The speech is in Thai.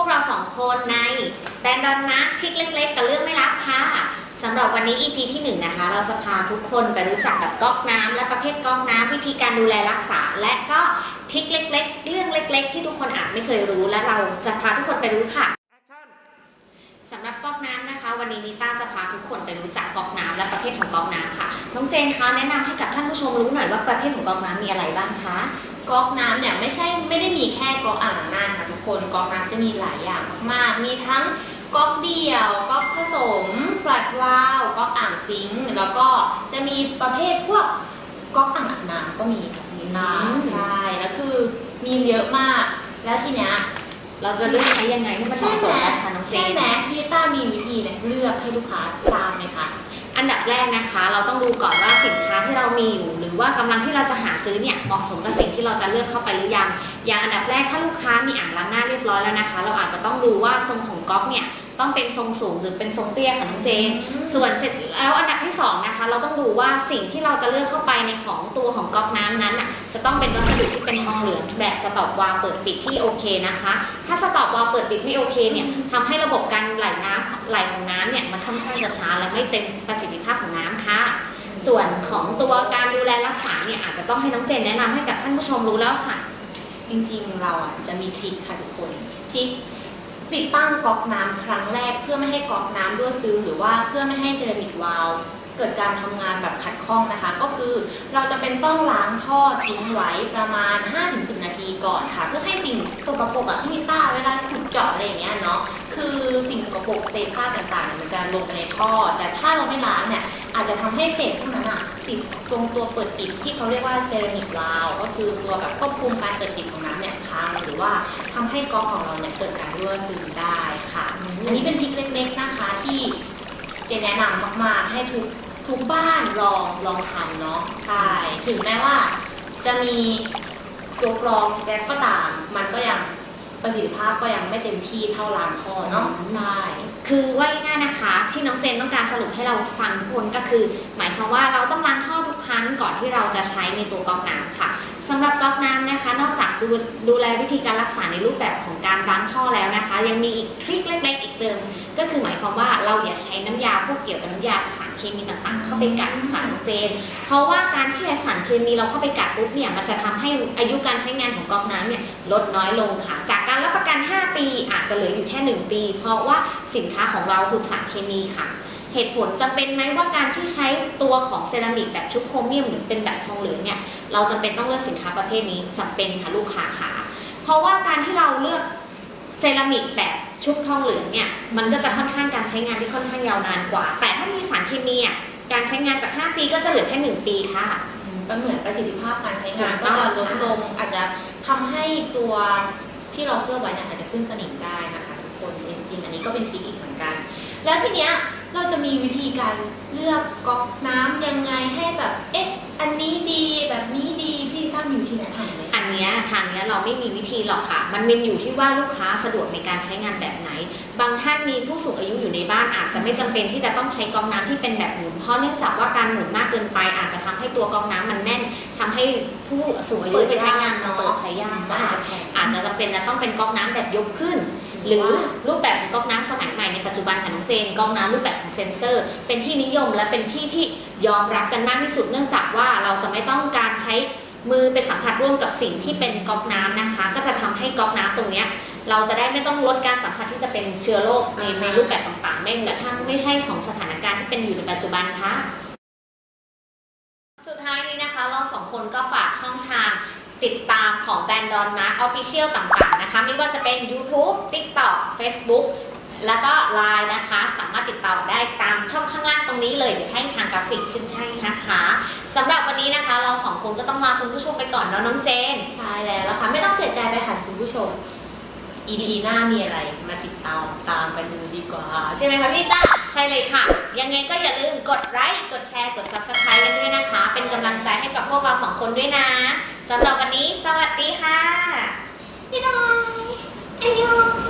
วกเราสองคนในแบรนดอนนะทริกเล็กๆ กับเรื่องไม่ลับค่ะสำหรับวันนี้ EP ที่ 1 นะคะ เราจะพาทุกคนไปรู้จักกับก๊อกน้ำและประเภทก๊อกน้ำวิธีการดูแลรักษา และก็ทิกเล็ก ๆ เรื่องเล็ก ๆ ที่ทุกคนอาจไม่เคยรู้ และเราจะพาทุกคนไปรู้ค่ะสำหรับก๊อกน้ำนะคะ วันนี้นิต้าจะพาทุกคนไปรู้จักก๊อกน้ำและประเภทของก๊อกน้ำค่ะน้องเจนคะแนะนำให้กับท่านผู้ชมรู้หน่อยว่าประเภทของก๊อกน้ำมีอะไรบ้างคะก๊อกน้ำเนี่ยไม่ใช่ไม่ได้มีแค่ก๊อกอ่างน้านะ คะทุกคนก๊อกน้ำจะมีหลายอย่างมากๆ มีทั้งก๊อกเดี่ยวก๊อกผสมฟลัดวาล์วก๊อกอ่างซิงค์แล้วก็จะมีประเภทพวกก๊อกอ่างอาบน้ำก็มีนะอืมใช่แล้วคือมีเยอะมาก แล้วทีเนี้ยเราจะเลือกใช้ยังไงให้มันเหมาะสมนะคะน้องเจใช่นไหมพี่ต้ามีวิธีเนี่ยเลือกให้ลูกค้าทราบไหมคะ อันดับแรกนะคะ เราต้องดูก่อนว่าสินค้าที่เรามีอยู่ หรือว่ากำลังที่เราจะหาซื้อเนี่ยเหมาะสมกับสิ่งที่เราจะเลือกเข้าไปหรือยัง อย่างอันดับแรกถ้าลูกค้ามีอ่างล้างหน้าเรียบร้อยแล้วนะคะ เราอาจจะต้องดูว่าทรงของก๊อกเนี่ยต้องเป็นทรงสูงหรือเป็นทรงเตี้ยค่ะน้องเจน ส่วนเสร็จแล้วอันดับที่สองนะคะเราต้องดูว่าสิ่งที่เราจะเลือกเข้าไปในของตัวของก๊อกน้ำนั้นน่ะจะต้องเป็นวัสดุที่เป็นทองเหลืองแบบสต็อปวาล์วเปิดปิดที่โอเคนะคะ ถ้าสต็อปวาล์ว เปิดปิดไม่โอเคเนี่ยทำให้ระบบการไหลน้ำไหลของน้ำเนี่ยมันค่อนข้างจะช้าและไม่เต็มประสิทธิภาพของน้ำค่ะ ส่วนของตัวการดูแลรักษาเนี่ยอาจจะต้องให้น้องเจนแนะนำให้กับท่านผู้ชมรู้แล้วค่ะ จริงๆเราอะจะมีทริคค่ะทุกคนทริค ติดตั้งก๊อกน้ำครั้งแรกเพื่อไม่ให้ก๊อกน้ำรั่วซึมหรือว่าเพื่อไม่ให้เซรามิกวาล์วเกิดการทำงานแบบขัดข้องนะคะ ก็คือเราจะเป็นต้องล้างท่อทิ้งไว้ประมาณ 5-10 นาทีก่อนค่ะ เพื่อให้สิ่งสกปรกอะที่มีต้าเวลาขุดเจาะอะไรอย่างเงี้ยเนาะคือสิ่งสกปรกเศษซากต่างๆเนี่ยมันจะลงไปในท่อ แต่ถ้าเราไม่ล้างเนี่ยอาจจะทำให้เศษพวกนั้นอะ ติดตรงตัวเปิดปิดที่เขาเรียกว่าเซรามิกวาล์วก็คือตัวแบบควบคุมการเปิดปิดของน้ำเนี่ยพังหรือว่าทำให้ก๊อกของเราเนี่ยเกิดการรั่วซึมได้ค่ะ อันนี้เป็นทริคเล็กๆนะคะที่เจนแนะนำมากๆให้ทุกทุกบ้านลองลองทำเนาะใช่ถึงแม้ว่าจะมีตัวกรองแก๊สก็ตามมันก็ยัง ประสิทธิภาพก็ยังไม่เต็มที่เท่าล้างท่อเนาะใช่คือว่าง่ายๆนะคะ ที่น้องเจนต้องการสรุปให้เราฟังทุกคนก็คือ หมายความว่าเราต้องล้างท่อทุกครั้งก่อนที่เราจะใช้ในตัวก๊อกน้ำค่ะสำหรับก๊อกน้ำนะคะ นอกจากดูดูแลวิธีการรักษาในรูปแบบของการล้างท่อแล้วนะคะ ยังมีอีกทริคเล็กๆอีกเดิม ก็คือหมายความว่าเราอย่าใช้น้ำยาพวกเกี่ยวกับน้ำยาสารเคมีต่างๆ เข้าไปกัดค่ะน้องเจน เพราะว่าการที่ใช้สารเคมีเราเข้าไปกัดปุ๊บเนี่ยมันจะทำให้อายุการใช้งานของก๊อกน้ำเนี่ยลดน้อยลงค่ะจากการรับประกัน 5 ปีอาจจะเหลืออยู่แค่ 1 ปี เพราะว่าสินค้าของเราถูกสารเคมีค่ะ เหตุผลจะเป็นไหมว่าการที่ใช้ตัวของเซรามิกแบบชุบโครเมียมหรือเป็นแบบทองเหลืองเนี่ยเราจำเป็นต้องเลือกสินค้าประเภทนี้จำเป็นค่ะลูกค้าค่ะเพราะว่าการที่เราเลือกเซรามิกแบบชุบทองเหลืองเนี่ยมันก็จะค่อนข้างการใช้งานที่ค่อนข้างยาวนานกว่า แต่ถ้ามีสารเคมีอะการใช้งานจาก 5 ปีก็จะเหลือแค่ 1 ปีค่ะมันเหมือนประสิทธิภาพการใช้งานก็จะลดลงอาจจะทำให้ตัว ที่เราเคลือไว้เนี่ยอาจจะขึ้นสนิมได้นะคะทุกคนจริงๆอันนี้ก็เป็นทริคอีกเหมือนกัน แล้วทีเนี้ยเราจะมีวิธีการเลือกก๊อกน้ำยังไงให้แบบเอ๊ะอันนี้ดีแบบนี้ดีพี่ตั้มมีวิธีแนะนำไหม อันเนี้ยทางเนี้ยเราไม่มีวิธีหรอกค่ะ มันเป็นอยู่ที่ว่าลูกค้าสะดวกในการใช้งานแบบไหน บางท่านมีผู้สูงอายุอยู่ในบ้านอาจจะไม่จำเป็นที่จะต้องใช้ก๊อกน้ำที่เป็นแบบหมุนเพราะเนื่องจากว่าการหมุนมากเกินไป อาจจะทำให้ตัวก๊อกน้ำมันแน่นทำให้ผู้สูงอายุไปใช้งานมันเปิดใช้ยากก็จ้าอาจจะแพงอาจจะจำเป็นจะต้องเป็นก๊อกน้ำแบบยกขึ้น หรือรูปแบบของก๊อกน้ำสมัยใหม่ในปัจจุบันค่ะน้องเจนก๊อกน้ำรูปแบบของเซ็นเซอร์ เป็นที่นิยมและเป็นที่ที่ยอมรับกันมากที่สุดเนื่องจากว่าเราจะไม่ต้องการใช้ มือเป็นสัมผัสร่วมกับสิ่งที่เป็นก๊อกน้ำนะคะ ก็จะทำให้ก๊อกน้ำตรงเนี้ยเราจะได้ไม่ต้องลดการสัมผัสที่จะเป็นเชื้อโรคในในรูปแบบต่างๆแม้กระทั่งไม่ใช่ของสถานการณ์ที่เป็นอยู่ในปัจจุบันค่ะ สุดท้ายนี้นะคะเราสองคนก็ฝากช่องทางติดตามของแบรนด์ดอนมาร์ออฟฟิเชียลต่างๆนะคะ ไม่ว่าจะเป็น YouTube TikTok Facebook แล้วก็ Line นะคะ สามารถติดต่อได้ตามช่องข้างล่างตรงนี้เลยเดี๋ยวให้ทางกราฟิกขึ้นให้นะคะสำหรับวันนี้นะ คะเราสองคนก็ต้องลาคุณผู้ชมไปก่อนแล้วน้องเจน ใช่แล้วล่ะค่ะไม่ต้องเสียใจไปค่ะคุณผู้ชม EP หน้ามีอะไรมาติดตามตามกันดูดีกว่า ใช่ไหมคะพี่ต้าใช่เลยค่ะ ยังไงก็อย่าลืมกดไลค์กดแชร์กด Subscribe กันด้วยนะคะ เป็นกำลังใจให้กับพวกเราสองคนด้วยนะสำหรับวันนี้ สวัสดีค่ะบ๊ายบายอันยองขอบคุณค่ะ